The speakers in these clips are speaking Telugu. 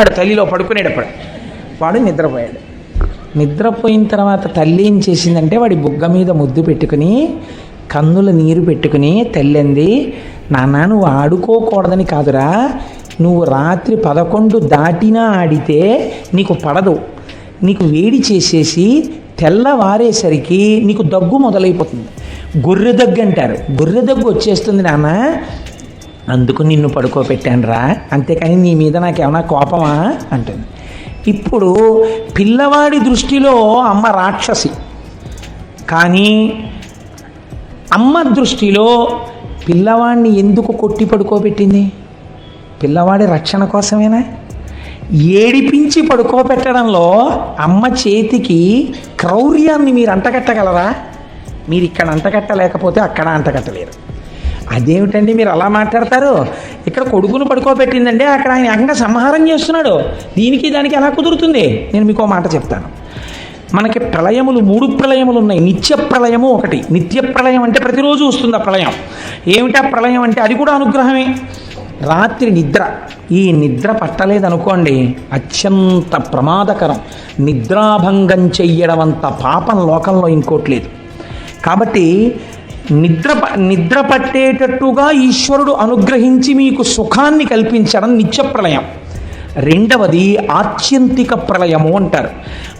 వాడు తల్లిలో పడుకునేటప్పుడు. వాడు నిద్రపోయాడు. నిద్రపోయిన తర్వాత తల్లి ఏం చేసిందంటే వాడి బుగ్గ మీద ముద్దు పెట్టుకుని కన్నుల నీరు పెట్టుకుని తల్లింది నాన్న నువ్వు ఆడుకోకూడదని కాదురా. నువ్వు రాత్రి పదకొండు దాటినా ఆడితే నీకు పడదు. నీకు వేడి చేసేసి తెల్లవారేసరికి నీకు దగ్గు మొదలైపోతుంది. గొర్రె దగ్గు అంటారు గొర్రె దగ్గు వచ్చేస్తుంది నాన్న అందుకు నిన్ను పడుకోబెట్టాను రా అంతేకాని నీ మీద నాకేమైనా కోపమా? అంటుంది. ఇప్పుడు పిల్లవాడి దృష్టిలో అమ్మ రాక్షసి. కానీ అమ్మ దృష్టిలో పిల్లవాడిని ఎందుకు కొట్టి పడుకోబెట్టింది? పిల్లవాడి రక్షణ కోసమేనా? ఏడిపించి పడుకోబెట్టడంలో అమ్మ చేతికి క్రౌర్యాన్ని మీరు అంటగట్టగలరా? మీరు ఇక్కడ అంటగట్టలేకపోతే అక్కడ అంటగట్టలేరు. అదేమిటండి మీరు అలా మాట్లాడతారు? ఇక్కడ కొడుకును పడుకోబెట్టిందండి అక్కడ ఆయన ఏకంగా సంహారం చేస్తున్నాడు. దీనికి దానికి ఎలా కుదురుతుంది? నేను మీకు మాట చెప్తాను. మనకి ప్రళయములు మూడు ప్రళయములు ఉన్నాయి. నిత్య ప్రళయము ఒకటి. నిత్య ప్రళయం అంటే ప్రతిరోజు వస్తుంది ఆ ప్రళయం. ఏమిటా ప్రళయం అంటే అది కూడా అనుగ్రహమే. రాత్రి నిద్ర. ఈ నిద్ర పట్టలేదనుకోండి అత్యంత ప్రమాదకరం. నిద్రాభంగం చెయ్యడం అంత పాపం లోకంలో ఇంకోటి లేదు. కాబట్టి నిద్ర నిద్ర పట్టేటట్టుగా ఈశ్వరుడు అనుగ్రహించి మీకు సుఖాన్ని కల్పించడం నిత్య ప్రళయం. రెండవది ఆత్యంతిక ప్రళయము అంటారు.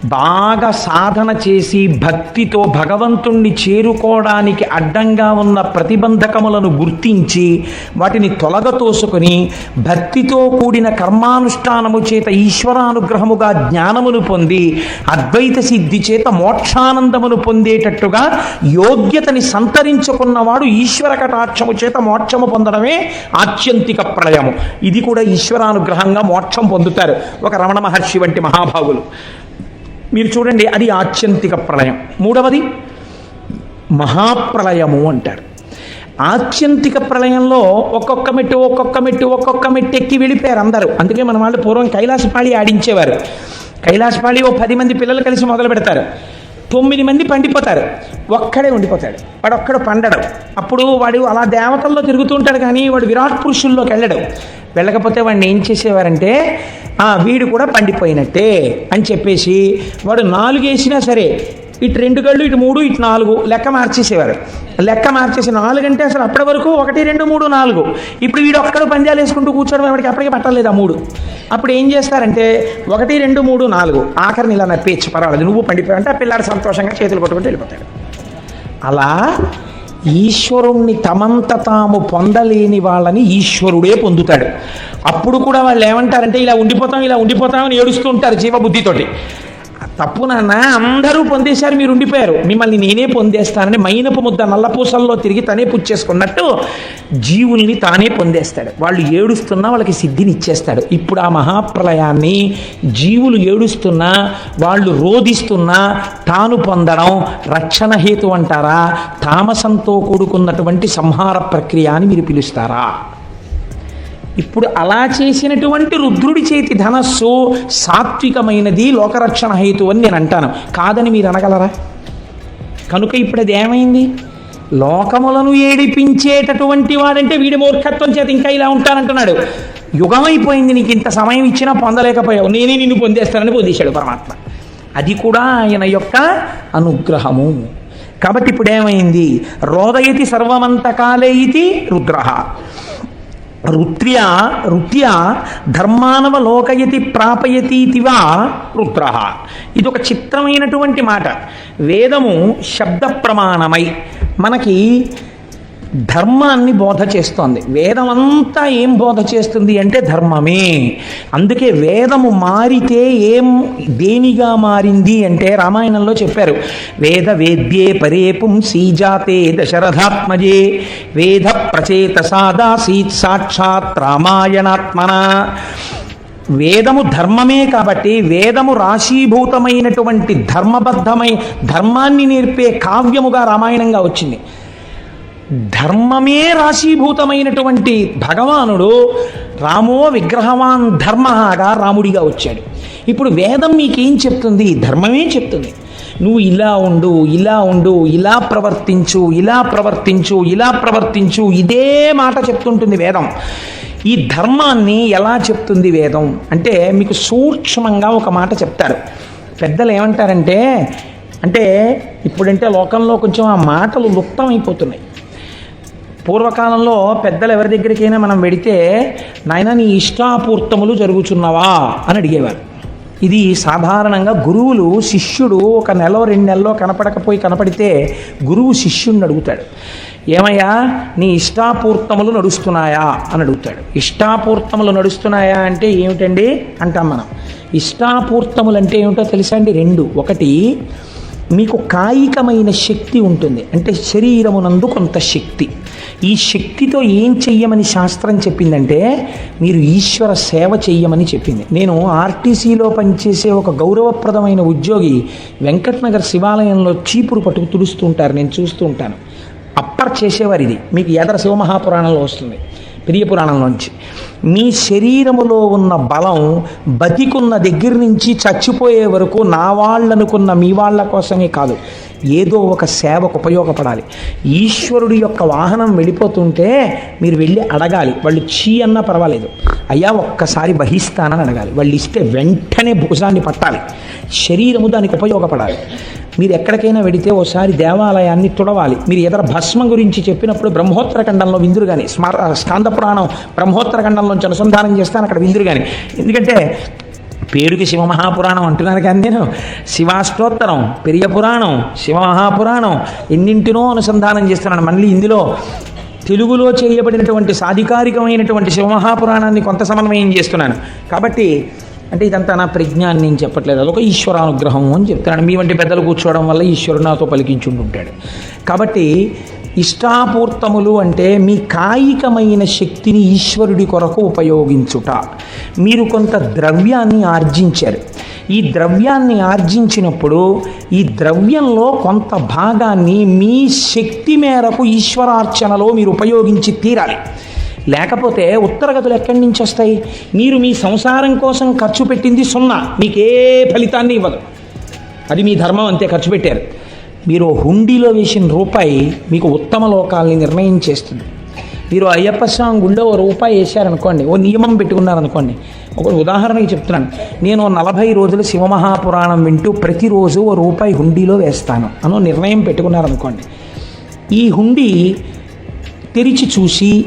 బాగా సాధన చేసి భక్తితో భగవంతుణ్ణి చేరుకోవడానికి అడ్డంగా ఉన్న ప్రతిబంధకములను గుర్తించి వాటిని తొలగతోసుకొని భక్తితో కూడిన కర్మానుష్ఠానము చేత ఈశ్వరానుగ్రహముగా జ్ఞానమును పొంది అద్వైత సిద్ధి చేత మోక్షానందమును పొందేటట్టుగా యోగ్యతని సంతరించుకున్నవాడు ఈశ్వర కటాక్షము చేత మోక్షము పొందడమే ఆత్యంతిక ప్రళయము. ఇది కూడా ఈశ్వరానుగ్రహంగా మోక్ష పొందుతారు. ఒక రమణ మహర్షి వంటి మహాభావులు. మీరు చూడండి అది ఆత్యంతిక ప్రళయం. మూడవది మహాప్రళయము అంటారు. ఆత్యంతిక ప్రళయంలో ఒక్కొక్క మెట్టు ఒక్కొక్క మెట్టు ఒక్కొక్క మెట్టు ఎక్కి వెళ్ళిపోయారు అందరూ. అందుకే మన వాళ్ళు పూర్వం కైలాసపాళి ఆడించేవారు. కైలాసపాళి ఓ పది మంది పిల్లలు కలిసి మొదలు పెడతారు తొమ్మిది మంది పండిపోతారు. ఒక్కడే ఉండిపోతాడు. వాడు పండడం. అప్పుడు వాడు అలా దేవతల్లో తిరుగుతూ ఉంటాడు కానీ వాడు విరాట్ పురుషుల్లోకి వెళ్ళడం. వెళ్ళకపోతే వాడిని ఏం చేసేవారంటే "ఆ, వీడు కూడా పండిపోయినట్టే అని చెప్పేసి వాడు నాలుగేసినా సరే ఇటు రెండు కళ్ళు ఇటు మూడు ఇటు నాలుగు. లెక్క మార్చేసేవారు. లెక్క మార్చేసి నాలుగు అంటే అసలు అప్పటి వరకు ఒకటి రెండు మూడు నాలుగు. ఇప్పుడు వీడు ఒక్కడు పందాలు వేసుకుంటూ కూర్చోవడం వాడికి అప్పటికి పట్టలేదు ఆ మూడు? అప్పుడు ఏం చేస్తారంటే ఒకటి రెండు మూడు నాలుగు. ఆఖరిని ఇలా నప్పేచ్చు పర్వాలేదు. నువ్వు పండిపోయావంటే ఆ పిల్లాడు సంతోషంగా చేతులు పట్టుకుంటూ వెళ్ళిపోతాడు. అలా ఈశ్వరుణ్ణి తమంత తాము పొందలేని వాళ్ళని ఈశ్వరుడే పొందుతాడు. అప్పుడు కూడా వాళ్ళు ఏమంటారంటే ఇలా ఉండిపోతాం ఇలా ఉండిపోతాం అని ఏడుస్తూ ఉంటారు జీవబుద్ధితోటి. తప్పు నాన్న అందరూ పొందేశారు మీరు ఉండిపోయారు. మిమ్మల్ని నేనే పొందేస్తానని మైనపు ముద్ద నల్లపూసల్లో తిరిగి తనే పుచ్చేసుకున్నట్టు జీవుల్ని తానే పొందేస్తాడు. వాళ్ళు ఏడుస్తున్నా వాళ్ళకి సిద్ధిని ఇచ్చేస్తాడు. ఇప్పుడు ఆ మహాప్రలయాన్ని జీవులు ఏడుస్తున్నా వాళ్ళు రోధిస్తున్నా తాను పొందడం రక్షణ హేతు అంటారా? తామసంతో కూడుకున్నటువంటి సంహార ప్రక్రియ అని మీరు పిలుస్తారా? ఇప్పుడు అలా చేసినటువంటి రుద్రుడి చేతి ధనస్సు సాత్వికమైనది లోకరక్షణ హేతు అని నేను అంటాను. కాదని మీరు అనగలరా? కనుక ఇప్పుడు అది ఏమైంది? లోకములను ఏడిపించేటటువంటి వాడంటే వీడి మూర్ఖత్వం చేత ఇంకా ఇలా ఉంటానంటున్నాడు. యుగమైపోయింది నీకు ఇంత సమయం ఇచ్చినా పొందలేకపోయావు. నేనే నిన్ను పొందేస్తానని పొందేశాడు పరమాత్మ. అది కూడా ఆయన యొక్క అనుగ్రహము. కాబట్టి ఇప్పుడు ఏమైంది? రోదయతి సర్వమంతకాలే ఇది రుద్ర. రుత్ర్య రుత్య ధర్మానవ లోకయతి ప్రాపయతీతివా రుద్ర. ఇది ఒక చిత్రమైనటువంటి మాట. వేదము శబ్ద ప్రమాణమై మనకి ధర్మాన్ని బోధ చేస్తోంది. వేదం అంతా ఏం బోధ చేస్తుంది అంటే ధర్మమే. అందుకే వేదము మారితే ఏం దేనిగా మారింది అంటే రామాయణంలో చెప్పారు. వేద వేద్యే పరే పుంసీ జాతే దశరథాత్మజే. వేద ప్రచేత సాదాసీత్ సాక్షాత్ రామాయణాత్మన. వేదము ధర్మమే కాబట్టి వేదము రాశీభూతమైనటువంటి ధర్మబద్ధమై ధర్మాన్ని నేర్పే కావ్యముగా రామాయణంగా వచ్చింది. ధర్మమే రాశీభూతమైనటువంటి భగవానుడు రామో విగ్రహవాన్ ధర్మగా రాముడిగా వచ్చాడు. ఇప్పుడు వేదం మీకేం చెప్తుంది? ధర్మమే చెప్తుంది. నువ్వు ఇలా ఉండు ఇలా ఉండు ఇలా ప్రవర్తించు ఇలా ప్రవర్తించు ఇలా ప్రవర్తించు ఇదే మాట చెప్తుంటుంది వేదం. ఈ ధర్మాన్ని ఎలా చెప్తుంది వేదం? అంటే మీకు సూక్ష్మంగా ఒక మాట చెప్తారు. పెద్దలు ఏమంటారంటే అంటే ఇప్పుడంటే లోకంలో కొంచెం ఆ మాటలు లుప్తమైపోతున్నాయి. పూర్వకాలంలో పెద్దలు ఎవరి దగ్గరికైనా మనం వెడితే నాయన నీ ఇష్టాపూర్తములు జరుగుచున్నవా? అని అడిగేవారు. ఇది సాధారణంగా గురువులు శిష్యుడు ఒక నెల రెండు నెలలో కనపడకపోయి కనపడితే గురువు శిష్యుడిని అడుగుతాడు. ఏమయ్యా నీ ఇష్టాపూర్తములు నడుస్తున్నాయా? అని అడుగుతాడు. ఇష్టాపూర్తములు నడుస్తున్నాయా అంటే ఏమిటండి? అంటాం మనం. ఇష్టాపూర్తములు అంటే ఏమిటో తెలుసా అండి? రెండు. ఒకటి మీకు కాయికమైన శక్తి ఉంటుంది. అంటే శరీరమునందు కొంత శక్తి. ఈ శక్తితో ఏం చెయ్యమని శాస్త్రం చెప్పిందంటే మీరు ఈశ్వర సేవ చెయ్యమని చెప్పింది. నేను ఆర్టీసీలో పనిచేసే ఒక గౌరవప్రదమైన ఉద్యోగి వెంకటనగర్ శివాలయంలో చీపురు పట్టుకు తుడుస్తూ ఉంటారు నేను చూస్తూ ఉంటాను. అప్పర్ చేసేవారు ఇది మీకు ఎదర శివమహాపురాణంలో వస్తుంది. పెరియ పురాణంలోంచి. మీ శరీరములో ఉన్న బలం బతికున్న దగ్గర నుంచి చచ్చిపోయే వరకు నా వాళ్ళనుకున్న మీ వాళ్ళ కోసమే కాదు. ఏదో ఒక సేవకు ఉపయోగపడాలి. ఈశ్వరుడి యొక్క వాహనం వెళ్ళిపోతుంటే మీరు వెళ్ళి అడగాలి. వాళ్ళు చీ అన్నా పర్వాలేదు. అయ్యా ఒక్కసారి బహిస్తానని అడగాలి. వాళ్ళు ఇస్తే వెంటనే భుజాన్ని పట్టాలి. శరీరము దానికి ఉపయోగపడాలి. మీరు ఎక్కడికైనా వెడితే ఓసారి దేవాలయాన్ని తుడవాలి. మీరు ఎదర భస్మం గురించి చెప్పినప్పుడు బ్రహ్మోత్తర ఖండంలో విందురు కానీ స్మార స్కాంద పురాణం బ్రహ్మోత్తర ఖండంలోంచి అనుసంధానం చేస్తాను అక్కడ విందురు కానీ ఎందుకంటే పేరుకి శివ మహాపురాణం అంటున్నాను కానీ నేను శివాష్టోత్తరం పెరియ పురాణం శివ మహాపురాణం ఎన్నింటినో అనుసంధానం చేస్తున్నాను. మళ్ళీ ఇందులో తెలుగులో చేయబడినటువంటి సాధికారికమైనటువంటి శివమహాపురాణాన్ని కొంత సమన్వయం చేస్తున్నాను. కాబట్టి అంటే ఇదంతా నా ప్రజ్ఞాన్ని నేను చెప్పట్లేదు. అదొక ఈశ్వరానుగ్రహం అని చెప్తున్నాను మీ వంటి పెద్దలు కూర్చోవడం వల్ల ఈశ్వరుడు నాతో పలికించుంటుంటాడు. కాబట్టి ఇష్టాపూర్తములు అంటే మీ కాయికమైన శక్తిని ఈశ్వరుడి కొరకు ఉపయోగించుట. మీరు కొంత ద్రవ్యాన్ని ఆర్జించారు. ఈ ద్రవ్యాన్ని ఆర్జించినప్పుడు ఈ ద్రవ్యంలో కొంత భాగాన్ని మీ శక్తి మేరకు ఈశ్వరార్చనలో మీరు ఉపయోగించి తీరాలి. లేకపోతే ఉత్తరగతులు ఎక్కడి నుంచి వస్తాయి? మీరు మీ సంసారం కోసం ఖర్చు పెట్టింది సున్నా. మీకే ఫలితాన్ని ఇవ్వదు. అది మీ ధర్మం అంతే ఖర్చు పెట్టారు. మీరు హుండీలో వేసిన రూపాయి మీకు ఉత్తమ లోకాలని నిర్ణయం చేస్తుంది. మీరు అయ్యప్ప స్వామి గుళ్ళో ఓ రూపాయి వేశారనుకోండి ఓ నియమం పెట్టుకున్నారనుకోండి ఒక ఉదాహరణకి చెప్తున్నాను. నేను నలభై రోజులు శివమహాపురాణం వింటూ ప్రతిరోజు ఓ రూపాయి హుండీలో వేస్తాను అనో నిర్ణయం పెట్టుకున్నారనుకోండి. ఈ హుండీ తెరిచి చూసి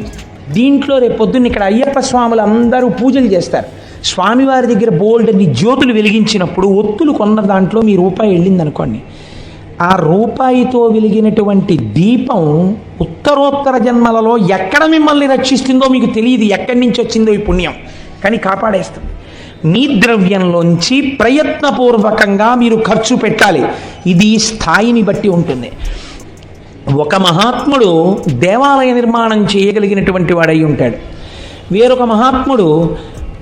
దీంట్లో రేపొద్దున్న ఇక్కడ అయ్యప్ప స్వాములు అందరూ పూజలు చేస్తారు. స్వామివారి దగ్గర బోల్డన్ని జ్యోతులు వెలిగించినప్పుడు ఒత్తులు కొన్న దాంట్లో మీ రూపాయి వెళ్ళింది అనుకోండి ఆ రూపాయితో వెలిగినటువంటి దీపం ఉత్తరోత్తర జన్మలలో ఎక్కడ మిమ్మల్ని రక్షిస్తుందో మీకు తెలియదు ఎక్కడి నుంచి వచ్చిందో ఈ పుణ్యం. కానీ కాపాడేస్తుంది. మీ ద్రవ్యంలోంచి ప్రయత్నపూర్వకంగా మీరు ఖర్చు పెట్టాలి. ఇది స్థాయిని బట్టి ఉంటుంది. ఒక మహాత్ముడు దేవాలయ నిర్మాణం చేయగలిగినటువంటి వాడై ఉంటాడు. వేరొక మహాత్ముడు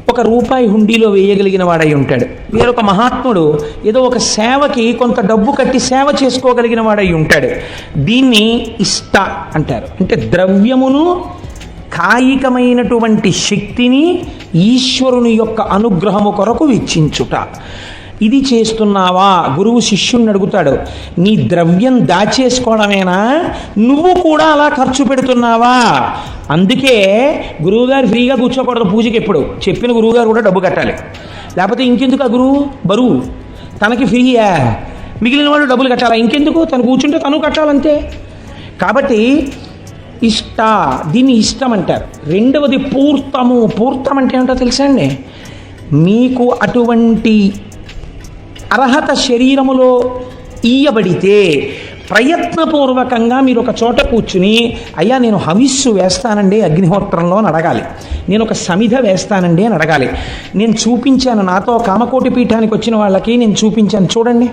ఒక రూపాయి హుండీలో వేయగలిగిన వాడై ఉంటాడు. వేరొక మహాత్ముడు ఏదో ఒక సేవకి కొంత డబ్బు కట్టి సేవ చేసుకోగలిగిన వాడై ఉంటాడు. దీన్ని ఇష్ట అంటారు. అంటే ద్రవ్యమును కాయికమైనటువంటి శక్తిని ఈశ్వరుని యొక్క అనుగ్రహము కొరకు వెచ్చించుట ఇది చేస్తున్నావా? గురువు శిష్యుణ్ణి అడుగుతాడు నీ ద్రవ్యం దాచేసుకోవడమేనా? నువ్వు కూడా అలా ఖర్చు పెడుతున్నావా? అందుకే గురువుగారు ఫ్రీగా కూర్చోకూడదు పూజకి ఎప్పుడు. చెప్పిన గురువుగారు కూడా డబ్బు కట్టాలి. లేకపోతే ఇంకెందుకు ఆ గురువు? బరువు. తనకి ఫ్రీయా మిగిలిన వాళ్ళు డబ్బులు కట్టాలా? ఇంకెందుకు? తను కూర్చుంటే తను కట్టాలంతే. కాబట్టి ఇష్ట దీన్ని ఇష్టం అంటారు. రెండవది పూర్తము. పూర్తం అంటే ఏంటో తెలుసా అండి? మీకు అటువంటి అర్హత శరీరములో ఇయ్యబడితే ప్రయత్నపూర్వకంగా మీరు ఒక చోట కూర్చుని అయ్యా నేను హవిస్సు వేస్తానండి అగ్నిహోత్రంలో అని అడగాలి. నేను ఒక సమిధ వేస్తానండి అని అడగాలి. నేను చూపించాను నాతో కామకోటి పీఠానికి వచ్చిన వాళ్ళకి నేను చూపించాను చూడండి.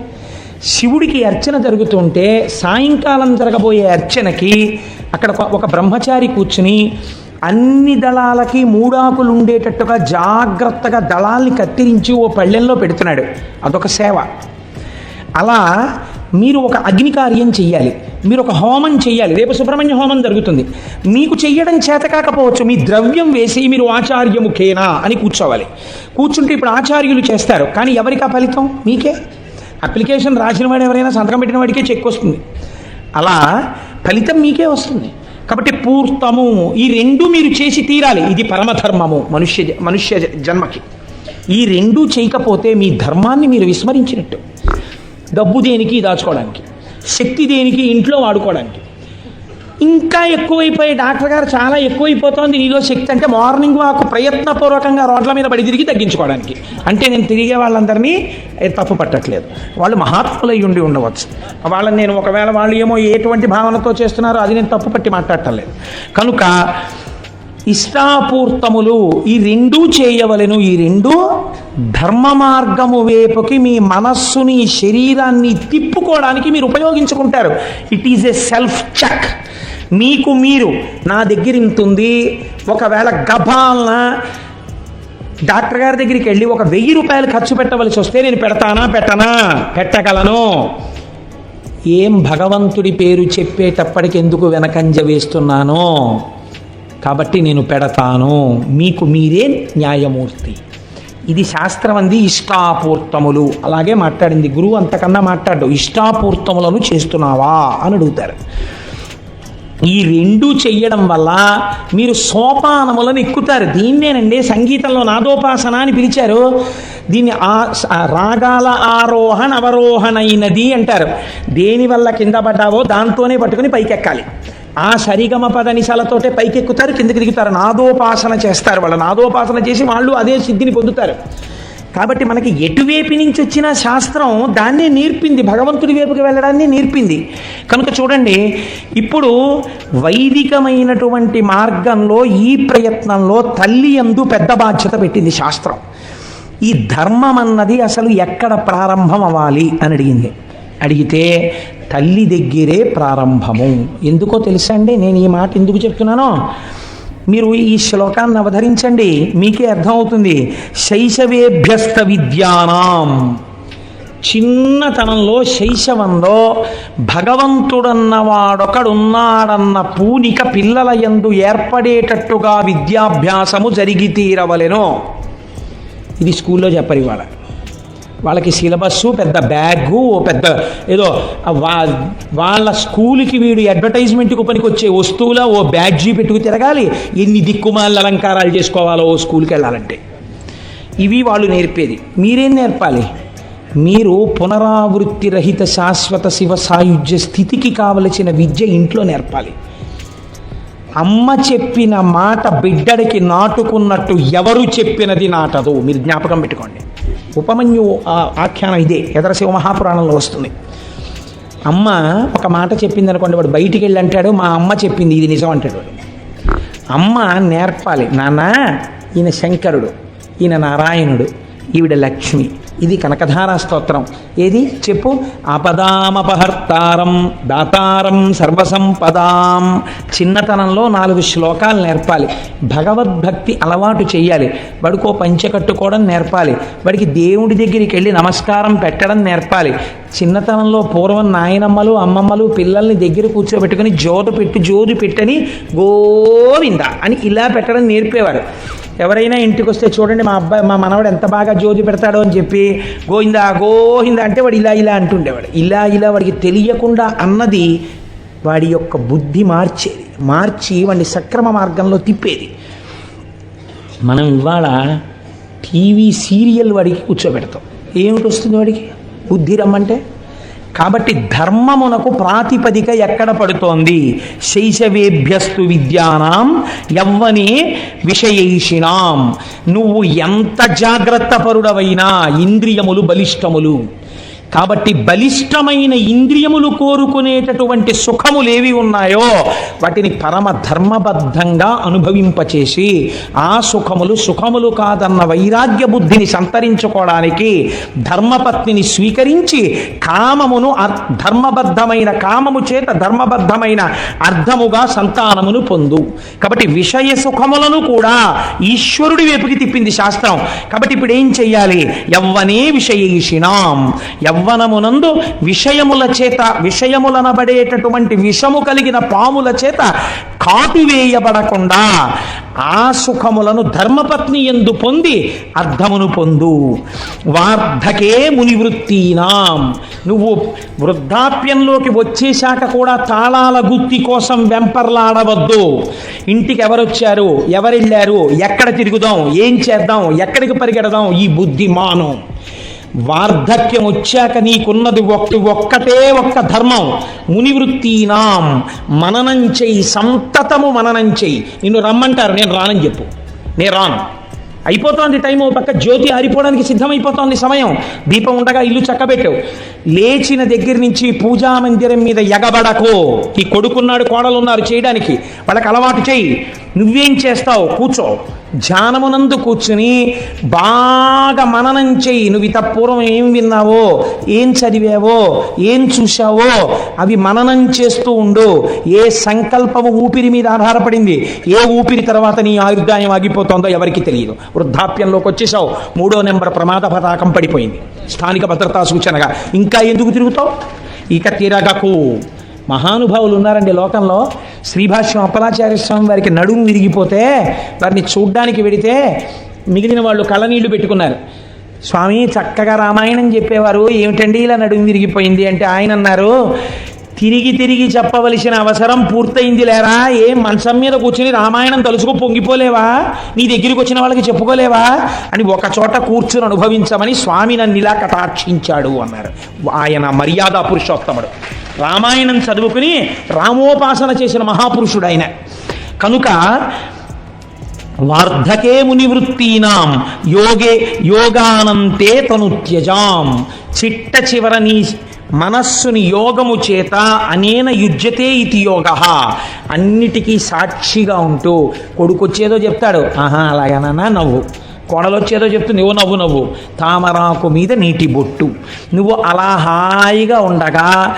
శివుడికి అర్చన జరుగుతుంటే సాయంకాలం జరగబోయే అర్చనకి అక్కడ ఒక- ఒక బ్రహ్మచారి కూర్చుని అన్ని దళాలకి మూడాకులు ఉండేటట్టుగా జాగ్రత్తగా దళాల్ని కత్తిరించి ఓ పళ్ళెంలో పెడుతున్నాడు. అదొక సేవ. అలా మీరు ఒక అగ్ని కార్యం చెయ్యాలి. మీరు ఒక హోమం చెయ్యాలి. రేపు సుబ్రహ్మణ్య హోమం జరుగుతుంది. మీకు చెయ్యడం చేత కాకపోవచ్చు. మీ ద్రవ్యం వేసి మీరు ఆచార్యముఖేనా అని కూర్చోవాలి. కూర్చుంటే ఇప్పుడు ఆచార్యులు చేస్తారు. కానీ ఎవరికి ఆ ఫలితం? మీకే. అప్లికేషన్ రాసిన వాడు ఎవరైనా సంతకం పెట్టిన వాడికే చెక్ వస్తుంది. అలా ఫలితం మీకే వస్తుంది. కాబట్టి పూర్తము. ఈ రెండు మీరు చేసి తీరాలి. ఇది పరమధర్మము. మనుష్య జ- మనుష్య జన్మకి. ఈ రెండు చేయకపోతే మీ ధర్మాన్ని మీరు విస్మరించినట్టు. డబ్బు దేనికి? దాచుకోవడానికి. శక్తి దేనికి? ఇంట్లో వాడుకోవడానికి. ఇంకా ఎక్కువైపోయి డాక్టర్ గారు చాలా ఎక్కువైపోతోంది. నీలో శక్తి అంటే మార్నింగ్ వాక్ ప్రయత్నపూర్వకంగా రోడ్ల మీద పడి తిరిగి తగ్గించుకోవడానికి. అంటే నేను తిరిగే వాళ్ళందరినీ తప్పు పట్టట్లేదు. వాళ్ళు మహాత్ములై ఉండి ఉండవచ్చు. వాళ్ళని నేను ఒకవేళ వాళ్ళు ఏమో ఎటువంటి భావనతో చేస్తున్నారో అది నేను తప్పు పట్టి మాట్లాడటం లేదు. కనుక ఇష్టాపూర్తములు ఈ రెండూ చేయవలెను. ఈ రెండు ధర్మ మార్గము వైపుకి మీ మనస్సుని శరీరాన్ని తిప్పుకోవడానికి మీరు ఉపయోగించుకుంటారు. It is a self check మీకు మీరు నా దగ్గర ఇంతుంది ఒకవేళ గబాలన డాక్టర్ గారి దగ్గరికి వెళ్ళి ఒక వెయ్యి రూపాయలు ఖర్చు పెట్టవలసి వస్తే నేను పెడతానా పెట్టనా? పెట్టగలను. ఏం భగవంతుడి పేరు చెప్పేటప్పటికి ఎందుకు వెనకంజ వేస్తున్నానో? కాబట్టి నేను పెడతాను. మీకు మీరే న్యాయమూర్తి. ఇది శాస్త్రం అంది ఇష్టాపూర్తములు. అలాగే మాట్లాడింది గురువు అంతకన్నా మాట్లాడు. ఇష్టాపూర్తములను చేస్తున్నావా? అని అడుగుతారు. ఈ రెండు చెయ్యడం వల్ల మీరు సోపానములను ఎక్కుతారు. దీన్నేనండి సంగీతంలో నాదోపాసన అని పిలిచారు. దీన్ని ఆ రాగాల ఆరోహణ అవరోహణైనది అంటారు. దేని వల్ల కింద పడ్డావో దాంతోనే పట్టుకుని పైకెక్కాలి. ఆ సరిగమ పద నిశాలతోటే పైకెక్కుతారు కిందకి దిగుతారు. నాదోపాసన చేస్తారు. వాళ్ళు నాదోపాసన చేసి వాళ్ళు అదే సిద్ధిని పొందుతారు. కాబట్టి మనకి ఎటువైపు నుంచి వచ్చిన శాస్త్రం దాన్నే నేర్పింది భగవంతుడి వైపుకి వెళ్ళడాన్ని నేర్పింది. కనుక చూడండి ఇప్పుడు వైదికమైనటువంటి మార్గంలో ఈ ప్రయత్నంలో తల్లి ఎందు పెద్ద బాధ్యత పెట్టింది శాస్త్రం. ఈ ధర్మం అన్నది అసలు ఎక్కడ ప్రారంభం అవ్వాలి అని అడిగింది. అడిగితే తల్లి దగ్గరే ప్రారంభము. ఎందుకో తెలుసా అండి? నేను ఈ మాట ఎందుకు చెప్తున్నానో? మీరు ఈ శ్లోకాన్ని అవధరించండి మీకే అర్థమవుతుంది. శైశవేభ్యస్త విద్యానాం చిన్నతనంలో శైశవంలో భగవంతుడన్నవాడొకడున్నాడన్న పూనిక పిల్లల యందు ఏర్పడేటట్టుగా విద్యాభ్యాసము జరిగి తీరవలెను ఇది స్కూల్లో చెప్పరు ఇవాళ. వాళ్ళకి సిలబస్సు పెద్ద బ్యాగు ఓ పెద్ద ఏదో వా- వాళ్ళ స్కూల్కి వీడు అడ్వర్టైజ్మెంట్కి పనికొచ్చే వస్తువుల ఓ బ్యాడ్జీ పెట్టుకు తిరగాలి. ఎన్ని దిక్కుమాల అలంకారాలు చేసుకోవాలో ఓ స్కూల్కి వెళ్ళాలంటే. ఇవి వాళ్ళు నేర్పేది. మీరేం నేర్పాలి? మీరు పునరావృత్తి రహిత శాశ్వత శివ సాయుధ్య స్థితికి కావలసిన విద్య ఇంట్లో నేర్పాలి. అమ్మ చెప్పిన మాట బిడ్డడికి నాటుకున్నట్టు ఎవరు చెప్పినది నాటదు? మీరు జ్ఞాపకం పెట్టుకోండి. ఉపమన్యు ఆ ఆఖ్యానం ఇదే. ఎదరశివ మహాపురాణంలో వస్తుంది. అమ్మ ఒక మాట చెప్పింది అనుకోండి వాడు బయటికి వెళ్ళి అంటాడు మా అమ్మ చెప్పింది ఇది నిజం అంటాడు వాడు. అమ్మ నేర్పాలి నాన్న ఈయన శంకరుడు ఈయన నారాయణుడు ఈవిడ లక్ష్మి ఇది కనకధారా స్తోత్రం. ఏది? చెప్పు. అపదామపహర్తారం దాతారం సర్వసంపదాం. చిన్నతనంలో నాలుగు శ్లోకాలు నేర్పాలి. భగవద్భక్తి అలవాటు చేయాలి వాడికో పంచె కట్టుకోవడం నేర్పాలి. వాడికి దేవుడి దగ్గరికి వెళ్ళి నమస్కారం పెట్టడం నేర్పాలి. చిన్నతనంలో పూర్వం నాయనమ్మలు అమ్మమ్మలు పిల్లల్ని దగ్గర కూర్చోబెట్టుకుని జోదు పెట్టు జోదు పెట్టని గోవింద అని ఇలా పెట్టడం నేర్పేవారు. ఎవరైనా ఇంటికి వస్తే చూడండి మా అబ్బాయి మా మనవాడు ఎంత బాగా జోజు పెడతాడో అని చెప్పి గోయిందా గోహిందా అంటే వాడు ఇలా ఇలా అంటుండేవాడు. ఇలా ఇలా వాడికి తెలియకుండా అన్నది వాడి యొక్క బుద్ధి మార్చేది మార్చి వాడిని సక్రమ మార్గంలో తిప్పేది. మనం ఇవాళ టీవీ సీరియల్ వాడికి కూర్చోబెడతాం. ఏమిటి వస్తుంది వాడికి? బుద్ధి రమ్మంటే కాబట్టి ధర్మమునకు ప్రాతిపదిక ఎక్కడ పడుతోంది? శైశవేభ్యస్తు విద్యానాం యవ్వనే విషయేషిణాం నువ్వు ఎంత జాగ్రత్త పరుడవైనా ఇంద్రియములు బలిష్టములు. కాబట్టి బలిష్టమైన ఇంద్రియములు కోరుకునేటటువంటి సుఖములేవి ఉన్నాయో వాటిని పరమ ధర్మబద్ధంగా అనుభవింపచేసి ఆ సుఖములు సుఖములు కాదన్న వైరాగ్య బుద్ధిని సంతరించుకోవడానికి ధర్మపత్నిని స్వీకరించి కామమును అర్- ధర్మబద్ధమైన కామము చేత ధర్మబద్ధమైన అర్థముగా సంతానమును పొందు. కాబట్టి విషయ సుఖములను కూడా ఈశ్వరుడి వైపుకి తిప్పింది శాస్త్రం. కాబట్టి ఇప్పుడు ఏం చెయ్యాలి? ఎవ్వనే విషయేషిణాం. యవ్వనమునందు విషయముల చేత విషయములనబడేటటువంటి విషము కలిగిన పాముల చేత కాటువేయబడకుండా ఆ సుఖములను ధర్మపత్ని ఎందు పొంది అర్థమును పొందు. వార్ధకే మునివృత్తీనాం. నువ్వు వృద్ధాప్యంలోకి వచ్చేశాక కూడా తాళాల గుత్తి కోసం వెంపర్లాడవద్దు. ఇంటికి ఎవరొచ్చారు ఎవరెళ్ళారు? ఎక్కడ తిరుగుదాం? ఏం చేద్దాం? ఎక్కడికి పరిగెడదాం? ఈ బుద్ధి మానం వార్ధక్యం వచ్చాక నీకున్నది ఒకటి ఒక్కటే ఒక్క ధర్మం. మునివృత్తీనాం మననం చేయి సంతతము మననం చేయి నిన్ను రమ్మంటారు నేను రానని చెప్పు. నేను రాను. అయిపోతోంది టైం ఓ పక్క జ్యోతి ఆరిపోవడానికి సిద్ధమైపోతోంది సమయం. దీపం ఉండగా ఇల్లు చక్కబెట్టావు లేచిన దగ్గర నుంచి పూజా మందిరం మీద ఎగబడకో. ఈ కొడుకున్నాడు కోడలున్నారు చేయడానికి. వాళ్ళకి అలవాటు చేయి నువ్వేం చేస్తావు? కూర్చో. ధ్యానమునందు కూర్చుని బాగా మననం చెయ్యి నువ్వు ఇత పూర్వం ఏం విన్నావో ఏం చదివావో ఏం చూశావో అవి మననం చేస్తూ ఉండు. ఏ సంకల్పము ఊపిరి మీద ఆధారపడింది? ఏ ఊపిరి తర్వాత నీ ఆయుర్దాయం ఆగిపోతుందో ఎవరికి తెలియదు. వృద్ధాప్యంలోకి వచ్చేసావు మూడో నెంబర్ ప్రమాద పతాకం పడిపోయింది. స్థానిక భద్రతా సూచనగా ఇంకా ఎందుకు తిరుగుతావు? ఇక తీరగకు. మహానుభావులు ఉన్నారండి లోకంలో. శ్రీభాష్యం అప్పలాచార్య స్వామి వారికి నడుము విరిగిపోతే వారిని చూడ్డానికి వెడితే మిగిలిన వాళ్ళు కళ్ళనీళ్ళు పెట్టుకున్నారు. స్వామి చక్కగా రామాయణం చెప్పేవారు. ఏమిటండి ఇలా నడుము విరిగిపోయింది అంటే ఆయన అన్నారు తిరిగి తిరిగి చెప్పవలసిన అవసరం పూర్తయింది లేరా? ఏం మంచం మీద కూర్చుని రామాయణం తలుచుకు పొంగిపోలేవా? నీ దగ్గరికి వచ్చిన వాళ్ళకి చెప్పుకోలేవా అని ఒక చోట కూర్చుని అనుభవించమని స్వామి నన్ను ఇలా కటాక్షించాడు అన్నారు. ఆయన మర్యాద పురుషోత్తముడు. రామాయణం చదువుకుని రామోపాసన చేసిన మహాపురుషుడు ఆయన కనుక వార్ధకే మునివృత్తీనాం యోగే యోగానంతే తను త్యజాం. చిట్ట చివర నీ మనస్సుని యోగము చేత అనేన యుజ్యతే ఇది యోగ. అన్నిటికీ సాక్షిగా ఉంటూ కొడుకొచ్చేదో చెప్తాడు. ఆహా అలాగేనా నవ్వు. కొడలొచ్చేదో చెప్తూ నువ్వు నవ్వు నవ్వు. తామరాకు మీద నీటి బొట్టు. నువ్వు అలా హాయిగా ఉండగా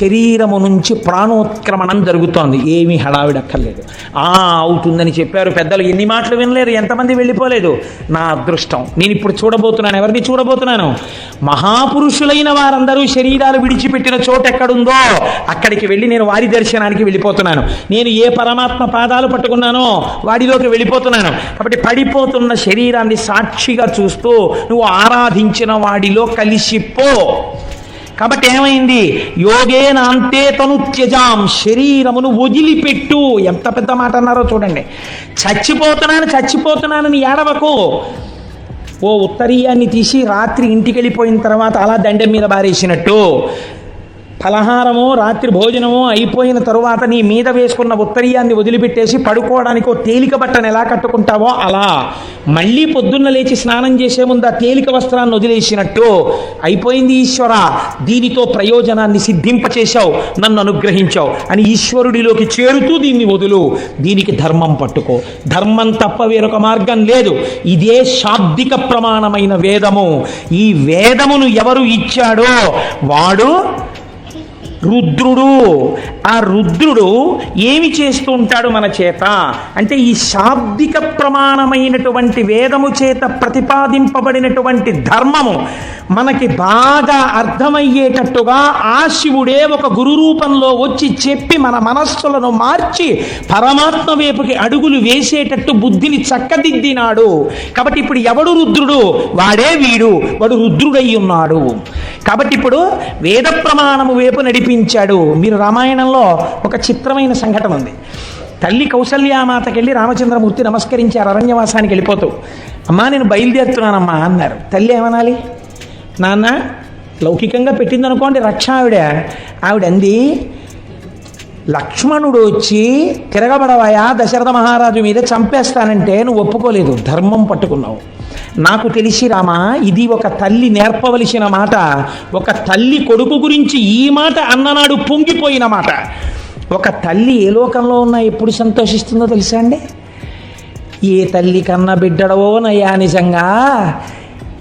శరీరము నుంచి ప్రాణోత్క్రమణం జరుగుతోంది. ఏమీ హడావిడక్కర్లేదు. ఆ అవుతుందని చెప్పారు పెద్దలు. ఎన్ని మాటలు వినలేరు. ఎంతమంది వెళ్ళిపోలేదు? నా అదృష్టం. నేను ఇప్పుడు చూడబోతున్నాను. ఎవరిని చూడబోతున్నాను? మహాపురుషులైన వారందరూ శరీరాలు విడిచిపెట్టిన చోటు ఎక్కడుందో అక్కడికి వెళ్ళి నేను వారి దర్శనానికి వెళ్ళిపోతున్నాను. నేను ఏ పరమాత్మ పాదాలు పట్టుకున్నానో వాడిలోకి వెళ్ళిపోతున్నాను. కాబట్టి పడిపోతున్న శరీరాన్ని సాక్షిగా చూస్తూ నువ్వు ఆరాధించిన వాడిలో కలిసిపో. కాబట్టి ఏమైంది? యోగేనాంతే తను త్యజాం శరీరమును వదిలిపెట్టు. ఎంత పెద్ద మాట అన్నారో చూడండి. చచ్చిపోతున్నాను చచ్చిపోతున్నానని ఏడవకు. ఓ ఉత్తరీయాన్ని తీసి రాత్రి ఇంటికి వెళ్ళిపోయిన తర్వాత అలా దండెం మీద బారేసినట్టు. ఫలహారము రాత్రి భోజనమో అయిపోయిన తరువాత నీ మీద వేసుకున్న ఉత్తరీయాన్ని వదిలిపెట్టేసి పడుకోవడానికి తేలిక బట్టను ఎలా కట్టుకుంటావో అలా. మళ్ళీ పొద్దున్న లేచి స్నానం చేసే ముందు ఆ తేలిక వస్త్రాన్ని వదిలేసినట్టు. అయిపోయింది ఈశ్వర దీనితో ప్రయోజనాన్ని సిద్ధింపచేశావు నన్ను అనుగ్రహించావు అని ఈశ్వరుడిలోకి చేరుతూ దీన్ని వదులు. దీనికి ధర్మం పట్టుకో. ధర్మం తప్ప వేరొక మార్గం లేదు. ఇదే శాబ్దిక ప్రమాణమైన వేదము. ఈ వేదమును ఎవరు ఇచ్చాడో వాడు రుద్రుడు. ఆ రుద్రుడు ఏమి చేస్తూ ఉంటాడు మన చేత? అంటే ఈ శాబ్దిక ప్రమాణమైనటువంటి వేదము చేత ప్రతిపాదింపబడినటువంటి ధర్మము మనకి బాగా అర్థమయ్యేటట్టుగా ఆ శివుడే ఒక గురు రూపంలో వచ్చి చెప్పి మన మనస్సులను మార్చి పరమాత్మ వైపుకి అడుగులు వేసేటట్టు బుద్ధిని చక్కదిద్దినాడు. కాబట్టి ఇప్పుడు ఎవడు రుద్రుడు? వాడే వీడు. వాడు రుద్రుడై ఉన్నాడు కాబట్టి ఇప్పుడు వేద ప్రమాణము వైపు నడిపి నడిపించాడు మీరు రామాయణంలో ఒక చిత్రమైన సంఘటన ఉంది. తల్లి కౌసల్యామాతకి వెళ్ళి రామచంద్రమూర్తి నమస్కరించారు అరణ్యవాసానికి వెళ్ళిపోతూ. అమ్మా నేను బయలుదేరుతున్నానమ్మా అన్నారు. తల్లి ఏమనాలి? నాన్న లౌకికంగా పెట్టిందనుకోండి రక్ష ఆవిడ ఆవిడ అంది లక్ష్మణుడు వచ్చి తిరగబడవాయా? దశరథ మహారాజు మీద చంపేస్తానంటే నువ్వు ఒప్పుకోలేదు. ధర్మం పట్టుకున్నావు. నాకు తెలిసి రామా ఇది ఒక తల్లి నేర్పవలసిన మాట. ఒక తల్లి కొడుకు గురించి ఈ మాట అన్ననాడు పొంగిపోయిన మాట. ఒక తల్లి ఏ లోకంలో ఉన్నా ఎప్పుడు సంతోషిస్తుందో తెలుసా అండి? ఏ తల్లి కన్నా బిడ్డడవో నయ్యా నిజంగా?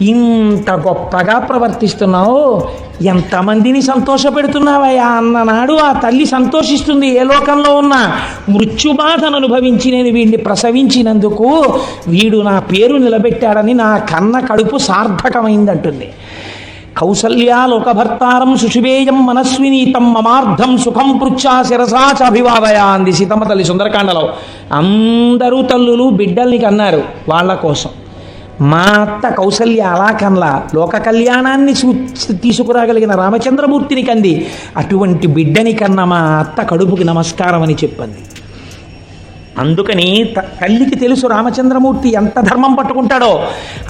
ఇంత గొప్పగా ప్రవర్తిస్తున్నావు. ఎంతమందిని సంతోషపెడుతున్నావయ్యా అన్ననాడు ఆ తల్లి సంతోషిస్తుంది. ఏ లోకంలో ఉన్నా మృత్యుబాధను అనుభవించి నేను వీడిని ప్రసవించినందుకు వీడు నా పేరు నిలబెట్టాడని నా కన్న కడుపు సార్థకమైందంటుంది. కౌసల్యాలోకభర్తారం లోకభర్తారం సుషుభేయం మనస్వినీతం మమార్థం సుఖం పృచ్ఛా శిరసా చ అంది సీతమ్మ తల్లి సుందరకాండలో. అందరూ తల్లులు బిడ్డల్ని కన్నారు వాళ్ళ కోసం. మా అత్త కౌసల్య అలా కన్లా లోక కళ్యాణాన్ని తీసుకురాగలిగిన రామచంద్రమూర్తిని కంది. అటువంటి బిడ్డని కన్న మా అత్త కడుపుకి నమస్కారం అని చెప్పింది. అందుకని త- తల్లికి తెలుసు రామచంద్రమూర్తి ఎంత ధర్మం పట్టుకుంటాడో.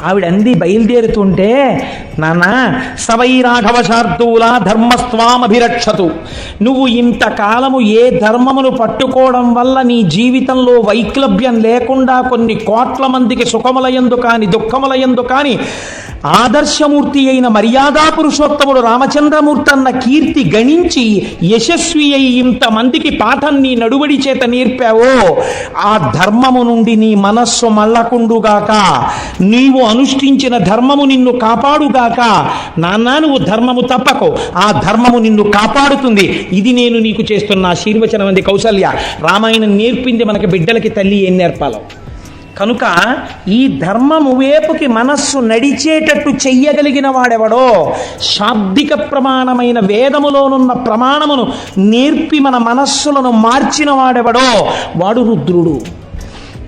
ఆవిడంది బయలుదేరుతుంటే నాన్న సవై రాఘవ శార్దూల ధర్మస్వామభిరక్షతు. నువ్వు ఇంతకాలము ఏ ధర్మమును పట్టుకోవడం వల్ల నీ జీవితంలో వైక్లభ్యం లేకుండా కొన్ని కోట్ల మందికి సుఖములయందు కాని దుఃఖములయందు కాని ఆదర్శమూర్తి అయిన మర్యాదా పురుషోత్తముడు రామచంద్రమూర్తి అన్న కీర్తి గణించి యశస్వి అయి ఇంతమందికి పాఠం నీ నడువడి చేత నేర్పావో. ఆ ధర్మము నుండి నీ మనస్సు మల్లకుండుగాక. నీవు అనుష్ఠించిన ధర్మము నిన్ను కాపాడుగాక. నాన్న నువ్వు ధర్మము తప్పకు. ఆ ధర్మము నిన్ను కాపాడుతుంది. ఇది నేను నీకు చేస్తున్న ఆశీర్వచనం అంది కౌసల్య. రామాయణం నేర్పింది మనకి బిడ్డలకి తల్లి ఏం నేర్పాలో? కనుక ఈ ధర్మము వేపుకి మనస్సు నడిచేటట్టు చెయ్యగలిగిన వాడెవడో శాబ్దిక ప్రమాణమైన వేదములోనున్న ప్రమాణమును నేర్పి మన మనస్సులను మార్చిన వాడెవడో వాడు రుద్రుడు.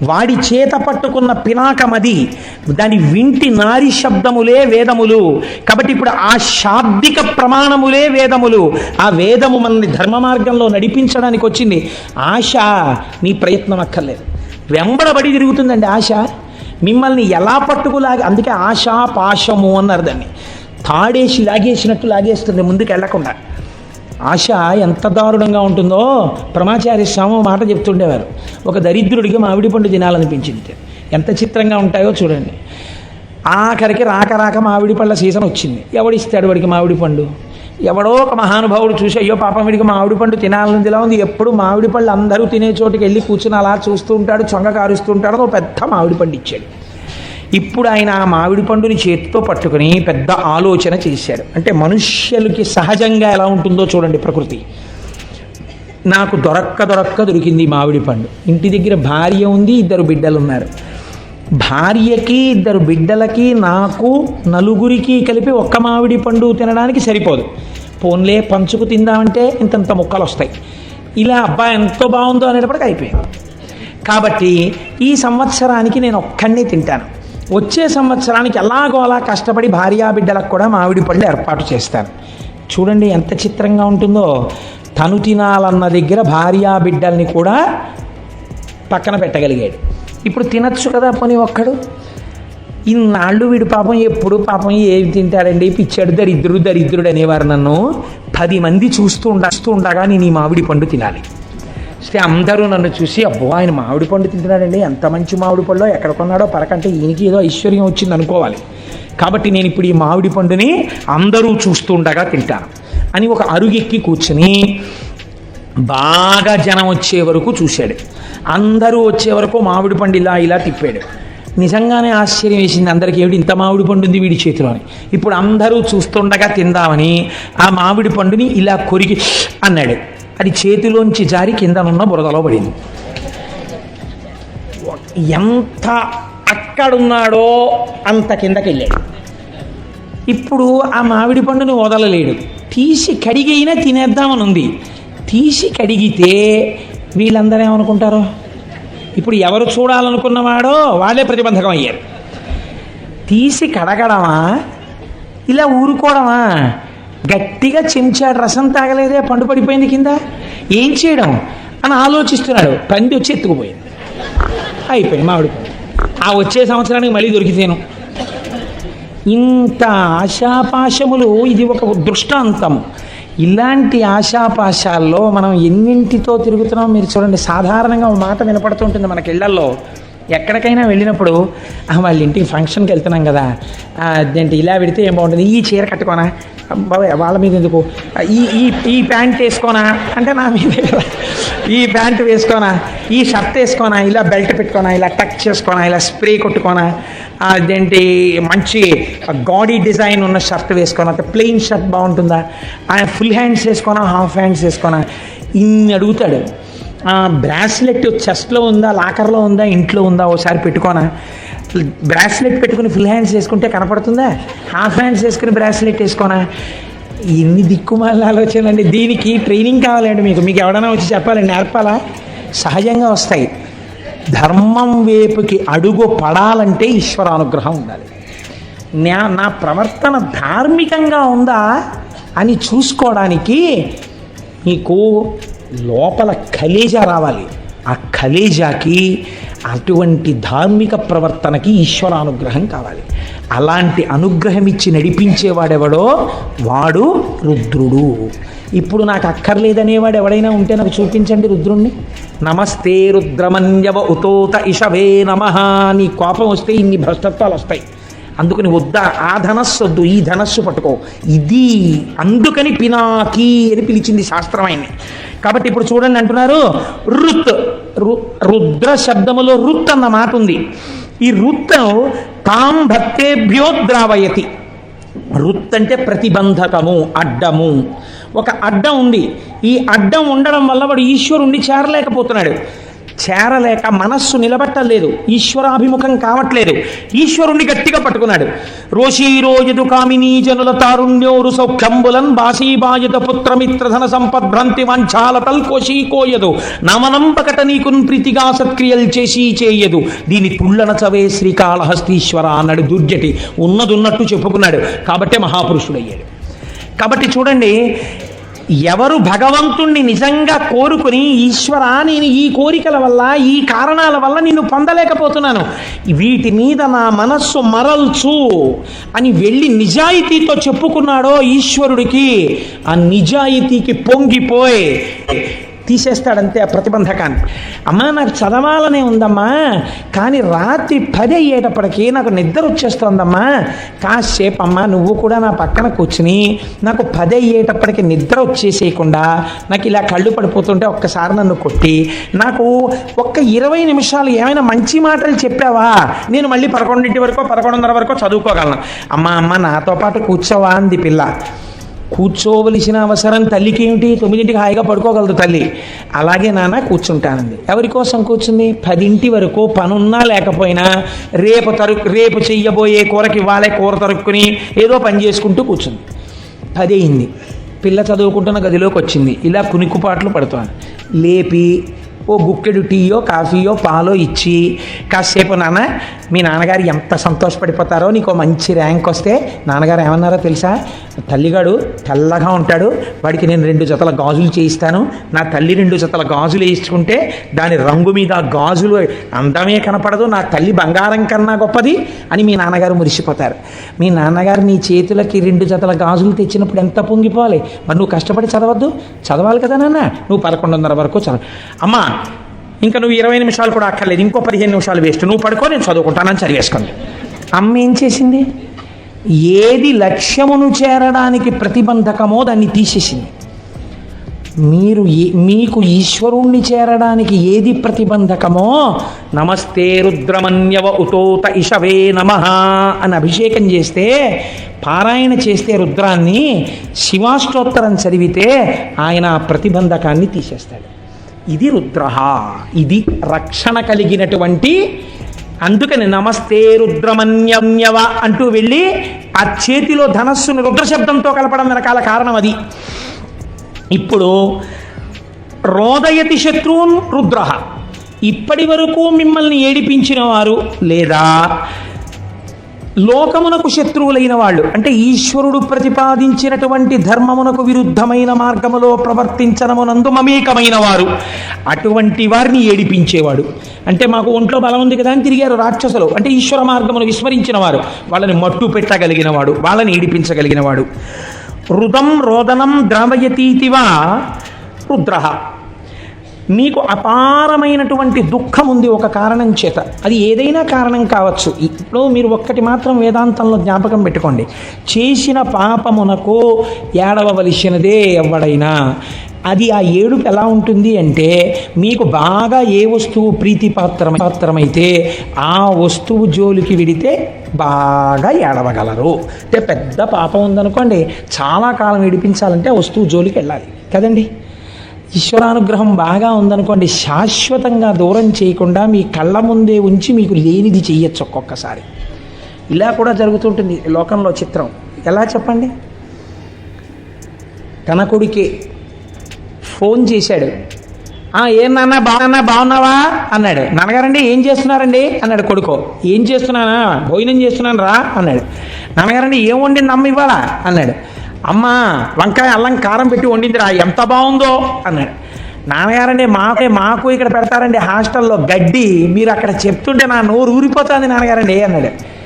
వాడి చేత పట్టుకున్న పినాకమది దాని వింటి నారి శబ్దములే వేదములు. కాబట్టి ఇప్పుడు ఆ శాబ్దిక ప్రమాణములే వేదములు. ఆ వేదము మనల్ని ధర్మ మార్గంలో నడిపించడానికి వచ్చింది ఆశ నీ ప్రయత్నం అక్కర్లేదు. వెంబడబడి తిరుగుతుందండి ఆశ. మిమ్మల్ని ఎలా పట్టుకులాగి అందుకే ఆశా పాశము అన్నారు దాన్ని. తాడేసి లాగేసినట్టు లాగేస్తుంది ముందుకు వెళ్ళకుండా ఆశ ఎంత దారుణంగా ఉంటుందో ప్రమాచార్య స్వామి మాట చెప్తుండేవారు. ఒక దరిద్రుడికి మామిడి పండు తినాలనిపించింది. ఎంత చిత్రంగా ఉంటాయో చూడండి. ఆఖరికి రాక రాక మామిడి పళ్ళ సీజన్ వచ్చింది. ఎవడిస్తాడు వాడికి మామిడి పండు? ఎవడో ఒక మహానుభావుడు చూసి అయ్యో పాపం వీడికి మామిడి పండు తినాలని ఇలా ఉంది. ఎప్పుడు మామిడి పళ్ళు అందరూ తినే చోటుకి వెళ్ళి కూర్చుని అలా చూస్తూ ఉంటాడు చొంగ కారుస్తూ ఉంటాడు ఒక పెద్ద మామిడి పండు ఇచ్చాడు. ఇప్పుడు ఆయన ఆ మామిడి పండుని చేతితో పట్టుకుని పెద్ద ఆలోచన చేశాడు. అంటే మనుష్యులకి సహజంగా ఎలా ఉంటుందో చూడండి ప్రకృతి. నాకు దొరక్క దొరక్క దొరికింది మామిడి పండు. ఇంటి దగ్గర భార్య ఉంది ఇద్దరు బిడ్డలు ఉన్నారు భార్యకి ఇద్దరు బిడ్డలకి నాకు నలుగురికి కలిపి ఒక్క మామిడి పండు తినడానికి సరిపోదు. పోన్లే పంచుకు తిందామంటే ఇంతంత ముక్కలు వస్తాయి ఇలా అబ్బా ఎంతో బాగుందో అనేటప్పటికి అయిపోయింది. కాబట్టి ఈ సంవత్సరానికి నేను ఒక్కడిని తింటాను. వచ్చే సంవత్సరానికి ఎలాగో అలా కష్టపడి భార్యా బిడ్డలకు కూడా మామిడి పళ్ళు ఏర్పాటు చేస్తాను. చూడండి ఎంత చిత్రంగా ఉంటుందో. తను తినాలన్న దగ్గర భార్యా బిడ్డల్ని కూడా పక్కన పెట్టగలిగాడు. ఇప్పుడు తినచ్చు కదా పోనీ ఒక్కడు? ఇన్నాళ్ళు వీడు పాపం ఎప్పుడు పాపం ఏమి తింటాడండి? పిచ్చాడు దరిద్రుడు దరిద్రుడు అనేవారు నన్ను. పది మంది చూస్తూ ఉండ చూస్తూ ఉండగా నేను ఈ మామిడి పండు సరే అందరూ నన్ను చూసి అబ్బో ఆయన మామిడి పండు తింటున్నాడండి. ఎంత మంచి మామిడి పండు ఎక్కడ కొన్నాడో పరకంటే ఈయనకి ఏదో ఐశ్వర్యం వచ్చింది అనుకోవాలి. కాబట్టి నేను ఇప్పుడు ఈ మామిడి పండుని అందరూ చూస్తూ ఉండగా తింటాను అని ఒక అరుగెక్కి కూర్చుని బాగా జనం వచ్చే వరకు చూశాడు. అందరూ వచ్చే వరకు మామిడి పండు ఇలా ఇలా తిప్పాడు. నిజంగానే ఆశ్చర్యం వేసింది అందరికీ ఏమిటి ఇంత మామిడి పండు ఉంది వీడి చేతిలోని? ఇప్పుడు అందరూ చూస్తుండగా తిందామని ఆ మామిడి పండుని ఇలా కొరికి అన్నాడు. అది చేతిలోంచి జారి కిందనున్న బురదలో పడింది. ఎంత అక్కడున్నాడో అంత కిందకి వెళ్ళాడు ఇప్పుడు ఆ మామిడి పండుని వదలలేడు. తీసి కడిగైనా తినేద్దామని ఉంది తీసి కడిగితే వీళ్ళందరూ ఏమనుకుంటారో? ఇప్పుడు ఎవరు చూడాలనుకున్నవాడో వాళ్ళే ప్రతిబంధకం అయ్యారు. తీసి కడగడమా? ఇలా ఊరుకోవడమా? గట్టిగా చెంచాడు రసం తాగలేదే పండు పడిపోయింది కింద? ఏం చేయడం? అని ఆలోచిస్తున్నాడు. పంది వచ్చి ఎత్తుకుపోయింది. అయిపోయింది మామిడి ఆ వచ్చే సంవత్సరానికి మళ్ళీ దొరికితేను. ఇంత ఆశాపాశములు ఇది ఒక దృష్టాంతం. ఇలాంటి ఆశాపాశాల్లో మనం ఎన్నింటితో తిరుగుతున్నాం మీరు చూడండి. సాధారణంగా ఒక మాట వినపడుతుంటుంది మనకి ఇళ్ళల్లో. ఎక్కడికైనా వెళ్ళినప్పుడు వాళ్ళ ఇంటికి ఫంక్షన్కి వెళ్తున్నాం కదా. అదేంటి ఇలా పెడితే ఏం బాగుంటుంది? ఈ చీర కట్టుకోనా? వాళ్ళ మీద ఎందుకు? ఈ ఈ ఈ ప్యాంట్ వేసుకోనా? అంటే నా మీద ఈ ప్యాంట్ వేసుకోనా? ఈ షర్ట్ వేసుకోనా? ఇలా బెల్ట్ పెట్టుకోనా? ఇలా టచ్ చేసుకోనా? ఇలా స్ప్రే కొట్టుకోనా? అదేంటి మంచి గాడీ డిజైన్ ఉన్న షర్ట్ వేసుకోనా? ప్లెయిన్ షర్ట్ బాగుంటుందా? ఆయన ఫుల్ హ్యాండ్స్ వేసుకోనా? హాఫ్ హ్యాండ్స్ వేసుకోనా? ఇన్ని అడుగుతాడు. బ్రాస్లెట్ చెస్ట్లో ఉందా? లాకర్లో ఉందా? ఇంట్లో ఉందా? ఒకసారి పెట్టుకోనా? బ్రాస్లెట్ పెట్టుకుని ఫుల్ హ్యాండ్స్ వేసుకుంటే కనపడుతుందా? హాఫ్ హ్యాండ్స్ వేసుకుని బ్రాస్లెట్ వేసుకోనా? ఎన్ని దిక్కుమాలిన ఆలోచనలు అండి. దీనికి ట్రైనింగ్ కావాలండి మీకు. మీకు ఎవడైనా వచ్చి చెప్పాలి నేర్పాలా? సహజంగా వస్తాయి. ధర్మం వైపుకి అడుగు పడాలంటే ఈశ్వరానుగ్రహం ఉండాలి. నా నా ప్రవర్తన ధార్మికంగా ఉందా అని చూసుకోవడానికి మీకు లోపల కలేజ రావాలి. ఆ కలేజాకి అటువంటి ధార్మిక ప్రవర్తనకి ఈశ్వరానుగ్రహం కావాలి. అలాంటి అనుగ్రహం ఇచ్చి నడిపించేవాడెవడో? వాడు రుద్రుడు. ఇప్పుడు నాకు అక్కర్లేదనేవాడు ఎవడైనా ఉంటే నాకు చూపించండి రుద్రుణ్ణి. నమస్తే రుద్రమన్యవ ఉతోత ఇషవే నమ. నీ కోపం వస్తే ఇన్ని భ్రష్టత్వాలు వస్తాయి. అందుకని వద్దా ఆ ధనస్సు వద్దు ఈ ధనస్సు పట్టుకో. ఇది అందుకని పినాకి అని పిలిచింది శాస్త్రం ఆయన్ని. కాబట్టి ఇప్పుడు చూడండి అంటున్నారు రుత్ రు- రుద్ర శబ్దములో రుత్ అన్న మాట ఉంది. ఈ రుత్ తాం భక్తేభ్యో ద్రావయతి. రుత్ అంటే ప్రతిబంధకము అడ్డము. ఒక అడ్డం ఉంది. ఈ అడ్డం ఉండడం వల్ల వాడు ఈశ్వరుణ్ణి చేరలేకపోతున్నాడు. చేరలేక మనస్సు నిలబట్టలేదు. ఈశ్వరాభిముఖం కావట్లేదు. ఈశ్వరుణ్ణి గట్టిగా పట్టుకున్నాడు. రోషీరోజదు కామినీ జనుల తారుణ్యోరు సౌఖ్యంబులన్ బాసీబాయత పుత్రమిత్రధన సంపద్భ్రాంతి వంచాల తల్కోశీకోయదు నమనంబకట నీకున్ ప్రీతిగా సత్క్రియలు చేసి చేయదు. దీని తుళ్ళన చవే శ్రీకాళహస్తీశ్వర అన్నాడు దుర్జటి. ఉన్నదున్నట్టు చెప్పుకున్నాడు. కాబట్టే మహాపురుషుడయ్యాడు. కాబట్టి చూడండి ఎవరు భగవంతుణ్ణి నిజంగా కోరుకుని ఈశ్వర నేను ఈ కోరికల వల్ల ఈ కారణాల వల్ల నిన్ను పొందలేకపోతున్నాను. వీటి మీద నా మనస్సు మరల్చు అని వెళ్ళి నిజాయితీతో చెప్పుకున్నాడో ఈశ్వరుడికి. ఆ నిజాయితీకి పొంగిపోయి తీసేస్తాడంతే ఆ ప్రతిబంధకాన్ని. అమ్మా నాకు చదవాలనే ఉందమ్మా కానీ రాత్రి పది అయ్యేటప్పటికి నాకు నిద్ర వచ్చేస్తోందమ్మా. కాసేపు అమ్మా నువ్వు కూడా నా పక్కన కూర్చుని నాకు పది అయ్యేటప్పటికి నిద్ర వచ్చేసేయకుండా నాకు ఇలా కళ్ళు పడిపోతుంటే ఒక్కసారి నన్ను కొట్టి నాకు ఒక్క ఇరవై నిమిషాలు ఏమైనా మంచి మాటలు చెప్పావా? నేను మళ్ళీ పదకొండింటి వరకు పదకొండున్నర వరకు చదువుకోగలను. అమ్మా అమ్మ నాతో పాటు కూర్చోవా అంది పిల్ల. కూర్చోవలసిన అవసరం తల్లికి ఏమిటి? తొమ్మిదింటికి హాయిగా పడుకోగలదు తల్లి. అలాగే నాన్న కూర్చుంటానంది. ఎవరి కోసం కూర్చుంది? పదింటి వరకు పనున్నా లేకపోయినా రేపు తరు రేపు చెయ్యబోయే కూరకి ఇవ్వాలే కూర తరుక్కుని ఏదో పని చేసుకుంటూ కూర్చుంది. పది అయింది పిల్ల చదువుకుంటున్న గదిలోకి వచ్చింది ఇలా కునిక్కుపాట్లు పడుతోంది. లేపి ఓ గుక్కెడు టీయో కాఫీయో పాలో ఇచ్చి కాసేపు నాన్న మీ నాన్నగారు ఎంత సంతోషపడిపోతారో నీకు మంచి ర్యాంక్ వస్తే నాన్నగారు ఏమన్నారో తెలుసా? తల్లిగాడు తెల్లగా ఉంటాడు వాడికి నేను రెండు జతల గాజులు చేయిస్తాను. నా తల్లి రెండు జతల గాజులు వేయించుకుంటే దాని రంగు మీద గాజులు అందమే కనపడదు నా తల్లి బంగారం కన్నా గొప్పది అని మీ నాన్నగారు మురిసిపోతారు. మీ నాన్నగారు నీ చేతులకి రెండు జతల గాజులు తెచ్చినప్పుడు ఎంత పొంగిపోవాలి? మరి నువ్వు కష్టపడి చదవద్దు? చదవాలి కదా నాన్న నువ్వు పదకొండున్నర వరకు చదవ. అమ్మా ఇంకా నువ్వు ఇరవై నిమిషాలు కూడా అక్కర్లేదు ఇంకో పదిహేను నిమిషాలు వేస్ట్. నువ్వు పడుకో నేను చదువుకుంటానని చదివేసుకుంది. అమ్మ ఏం చేసింది? ఏది లక్ష్యమును చేరడానికి ప్రతిబంధకమో దాన్ని తీసేసింది. మీరు మీకు ఈశ్వరుణ్ణి చేరడానికి ఏది ప్రతిబంధకమో? నమస్తే రుద్రమన్యవ ఉతోత ఇషవే నమ అని అభిషేకం చేస్తే పారాయణ చేస్తే రుద్రాన్ని శివాష్టోత్తరం చదివితే ఆయన ఆ ప్రతిబంధకాన్ని తీసేస్తాడు. ఇది రుద్ర ఇది రక్షణ కలిగినటువంటి అందుకని నమస్తే రుద్రమన్యమ్యవ అంటూ వెళ్ళి ఆ చేతిలో ధనస్సును రుద్ర శబ్దంతో కలపడం వెనకాల కారణం అది. ఇప్పుడు రోదయతి శత్రువున్ రుద్ర ఇప్పటి వరకు మిమ్మల్ని ఏడిపించిన వారు లేదా లోకమునకు శత్రువులైన వాళ్ళు అంటే ఈశ్వరుడు ప్రతిపాదించినటువంటి ధర్మమునకు విరుద్ధమైన మార్గములో ప్రవర్తించడమునందు మమేకమైన వారు. అటువంటి వారిని ఏడిపించేవాడు. అంటే మాకు ఒంట్లో బలం ఉంది కదా అని తిరిగారు రాక్షసులు. అంటే ఈశ్వర మార్గమును విస్మరించిన వారు. వాళ్ళని మట్టు పెట్టగలిగిన వాడు వాళ్ళని ఏడిపించగలిగిన వాడు. రుదం రోదనం ద్రావయతీతివా రుద్ర. మీకు అపారమైనటువంటి దుఃఖం ఉంది ఒక కారణం చేత. అది ఏదైనా కారణం కావచ్చు. ఇప్పుడు మీరు ఒక్కటి మాత్రం వేదాంతంలో జ్ఞాపకం పెట్టుకోండి. చేసిన పాపమునకు ఏడవవలసినదే ఎవడైనా. అది ఆ ఏడుపు ఎలా ఉంటుంది అంటే మీకు బాగా ఏ వస్తువు ప్రీతిపాత్ర పాత్రమైతే ఆ వస్తువు జోలికి విడితే బాగా ఏడవగలరు. అంటే పెద్ద పాపం ఉందనుకోండి చాలా కాలం ఏడిపించాలంటే ఆ వస్తువు జోలికి వెళ్ళాలి. కదండి? ఈశ్వరానుగ్రహం బాగా ఉందనుకోండి శాశ్వతంగా దూరం చేయకుండా మీ కళ్ళ ముందే ఉంచి మీకు లేనిది చెయ్యొచ్చు ఒక్కొక్కసారి. ఇలా కూడా జరుగుతుంటుంది లోకంలో చిత్రం. ఎలా చెప్పండి? తన కొడుకే ఫోన్ చేశాడు. ఏం నాన్న బాగున్నా బాగున్నావా అన్నాడు. నాన్నగారండి ఏం చేస్తున్నారండి? అన్నాడు కొడుకు. ఏం చేస్తున్నానా? భోజనం చేస్తున్నాను రా అన్నాడు. నాన్నగారండి ఏం వండింది అమ్మ ఇవ్వాలా అన్నాడు. అమ్మ వంకాయ అల్లం కారం పెట్టి వండిందిరా ఎంత బాగుందో అన్నాడు. నాన్నగారండి మాకే మాకు ఇక్కడ పెడతారండి హాస్టల్లో గడ్డి మీరు అక్కడ చెప్తుంటే నా నోరు ఊరిపోతుంది నాన్నగారండి అన్నాడు.